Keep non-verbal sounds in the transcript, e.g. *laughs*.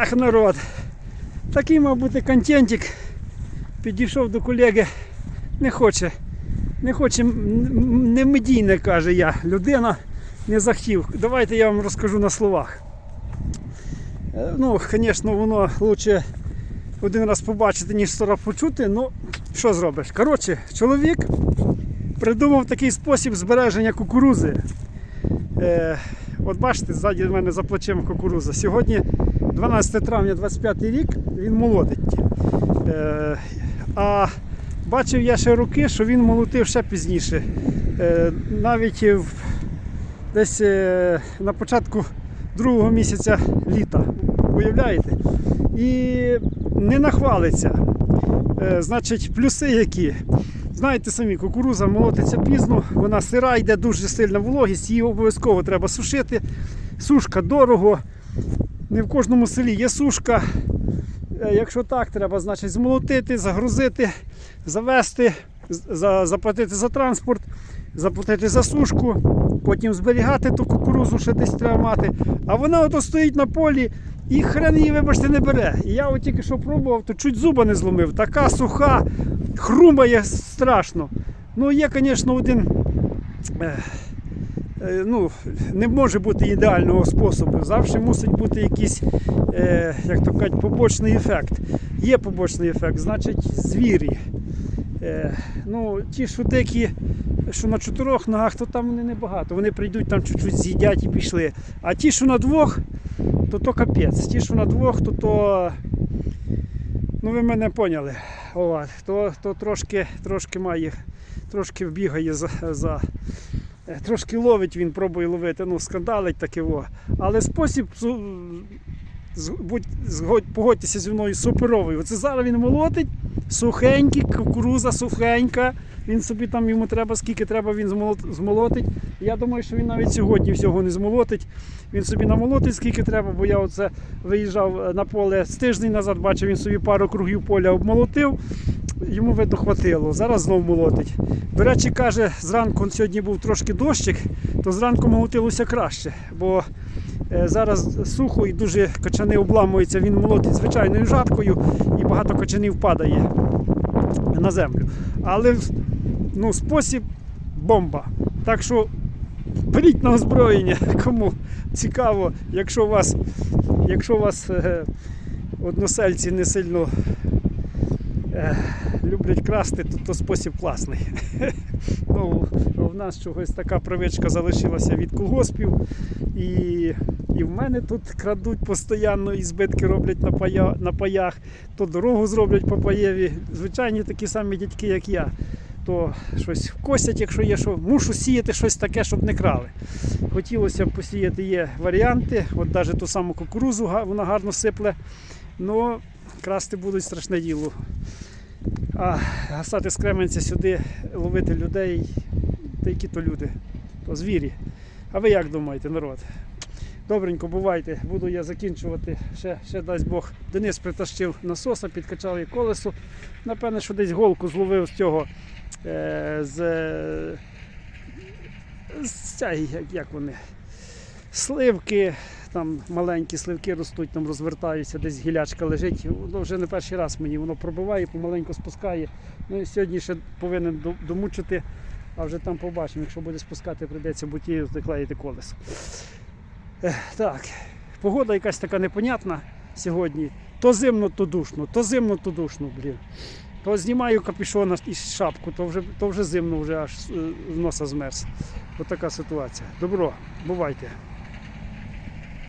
Ах, народ. Такий мав бути контентик. Підійшов до колеги. Не хоче. Не хоче, не медійне, каже я. Людина не захотів. Давайте я вам розкажу на словах. Е, Ну, звісно, воно краще один раз побачити, ніж сто раз почути. Ну, що зробиш? Коротше, чоловік придумав такий спосіб збереження кукурузи. Е, от бачите, ззаді в мене за плечем кукуруза. Сьогодні 12 травня 25 рік, він молодить. Е, а бачив я ще роки, що він молотив ще пізніше. Е, навіть десь е, на початку другого місяця літа. Уявляєте? І не нахвалиться. Значить, плюси які. Знаєте самі, кукуруза молотиться пізно, вона сира, йде дуже сильна вологість, її обов'язково треба сушити. Сушка дорого. Не в кожному селі є сушка. Е, Якщо так, треба значить змолотити, загрузити, завести, заплатити за транспорт, заплатити за сушку, потім зберігати ту кукурузу, ще десь треба мати. А вона ото стоїть на полі і хрен її, вибачте, не бере. І я от тільки що пробував, то чуть зуба не зломив. Така суха, хрумає страшно. Ну, є, звісно, один. Е, Ну, не може бути ідеального способу. Завжди мусить бути якийсь, е, як то кажуть, побочний ефект. Є побочний ефект, значить звірі. Е, ну, ті шутики, що на чотирьох ногах, то там вони небагато. Вони прийдуть там чуть-чуть з'їдять і пішли. А ті, що на двох, то то капець. Ті, що на двох, то то. Ну ви мене поняли. От, то, то трошки, трошки має, трошки вбігає за, за. Трошки ловить він, пробує ловити, ну, скандалить таке. Але спосіб, будь, погодьтеся зі мною, суперовий. Оце зараз він молотить, сухенький, кукуруза сухенька. Він собі там йому треба, скільки треба, він змолотить. Я думаю, що він навіть сьогодні всього не змолотить. Він собі намолотить, скільки треба, бо я оце виїжджав на поле з тиждень назад, бачив, він собі пару кругів поля обмолотив. Йому видно хватило. Зараз знов молотить. До речі, каже, зранку сьогодні був трошки дощик, то зранку молотилося краще, бо е, зараз сухо і дуже качани обламуються. Він молотить звичайною жаткою і багато качанів падає на землю. Але ну, спосіб бомба. Так що беріть на озброєння, *laughs* кому цікаво, якщо у вас, якщо у вас е, односельці не сильно е, люблять красти, то, то спосіб класний. *laughs* ну, в нас чогось така привичка залишилася від колгоспів. І, і в мене тут крадуть постійно і збитки роблять на, пая, на паях, то дорогу зроблять по паєві. Звичайні такі самі дядьки, як я. То щось косять, якщо є, що мушу сіяти щось таке, щоб не крали. Хотілося б посіяти є варіанти, от навіть ту саму кукурузу вона гарно сипле. Ну, красти будуть страшне діло. А гасати з Кременця сюди, ловити людей, та які то люди, то звірі. А ви як думаєте, народ? Добренько, бувайте, буду я закінчувати. Ще, ще дасть Бог. Денис притащив насоса, підкачав її колесо. Напевне, що десь голку зловив з цього. Е, з, з як, як вони? Сливки, там маленькі сливки ростуть, там розвертаються, десь гілячка лежить. Воно вже не перший раз мені воно пробиває, помаленьку спускає. Ну і сьогодні ще повинен домучити, а вже там побачимо. Якщо буде спускати, прийдеться бутією заклеїти колесо. Так, погода якась така непонятна сьогодні. То зимно, то душно, то зимно, то душно, блін. То знімаю капюшона і шапку, то вже, то вже зимно, вже аж носа змерз. Ось така ситуація. Добро, бувайте.